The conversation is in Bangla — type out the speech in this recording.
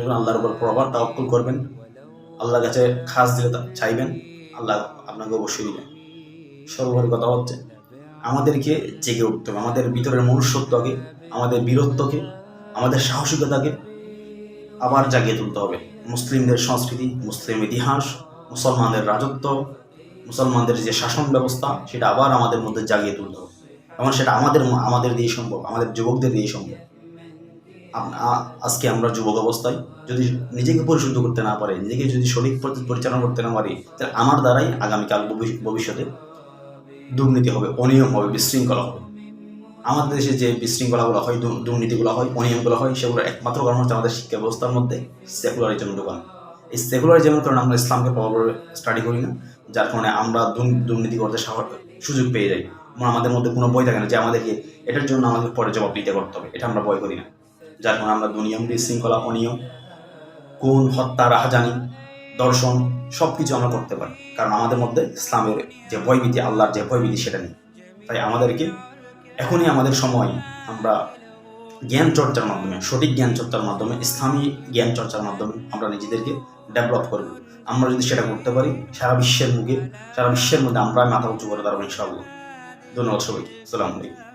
করবেন আল্লাহর উপর প্রপার তাওয়াক্কুল করবেন। আল্লাহর কাছে খাস দিলে চাইবেন। আল্লাহ আপনাকে অবশ্যই দিবেন। সর্বোপরি কথা হচ্ছে, আমাদেরকে জেগে উঠতে হবে। আমাদের ভিতরের মনুষ্যত্বকে, আমাদের বীরত্বকে, আমাদের সাহসিকতাকে আবার জাগিয়ে তুলতে হবে। মুসলিমদের সংস্কৃতি, মুসলিম ইতিহাস, মুসলমানদের রাজত্ব, মুসলমানদের যে শাসন ব্যবস্থা, সেটা আবার আমাদের মধ্যে জাগিয়ে তুলতে হবে। এবং সেটা আমাদের আমাদের দিয়ে সম্ভব, আমাদের যুবকদের দিয়ে সম্ভব। আজকে আমরা যুবক অবস্থায় যদি নিজেকে পরিশুদ্ধ করতে না পারে, নিজেকে যদি সঠিক পরিচালনা করতে না পারি, তাহলে আমার দ্বারাই আগামীকাল ভবিষ্যতে দুর্নীতি হবে, অনিয়ম হবে, বিশৃঙ্খলা হবে। আমাদের দেশে যে বিশৃঙ্খলাগুলো হয় দুর্নীতিগুলো হয়, অনিয়মগুলো হয়, সেগুলোর একমাত্র কারণ হচ্ছে আমাদের শিক্ষা ব্যবস্থার মধ্যে সেকুলারিজম ঢোকান এই সেকুলারিজমের কারণে আমরা ইসলামকে প্রভাবে স্টাডি করি না, যার কারণে আমরা দুর্নী- দুর্নীতি করতে সুযোগ পেয়ে যাই। আমাদের মধ্যে কোনো বই থাকে না যে আমাদেরকে এটার জন্য আমাদের পরে জবাব দিতে করতে হবে, এটা আমরা ভয় করি না। যার কারণে আমরা দুনিয়ম বিশৃঙ্খলা অনিয়ম, খুন, হত্যা, রাহাজানি, দর্শন সব কিছু আমরা করতে পারি। কারণ আমাদের মধ্যে ইসলামের যে ভয়ভীতি, আল্লাহর যে ভয়ভীতি সেটা নেই। তাই আমাদেরকে এখনই আমাদের সময় আমরা জ্ঞান চর্চার মাধ্যমে, সঠিক জ্ঞান চর্চার মাধ্যমে, ইসলামী জ্ঞান চর্চার মাধ্যমে আমরা নিজেদেরকে ডেভেলপ করব। আমরা যদি সেটা করতে পারি, সারা বিশ্বের মুখে, সারা বিশ্বের মধ্যে আমরা মাথা উঁচু করে দাঁড়াবো ইনশাআল্লাহ। ধন্যবাদ সবাইকে। আলাইকুম।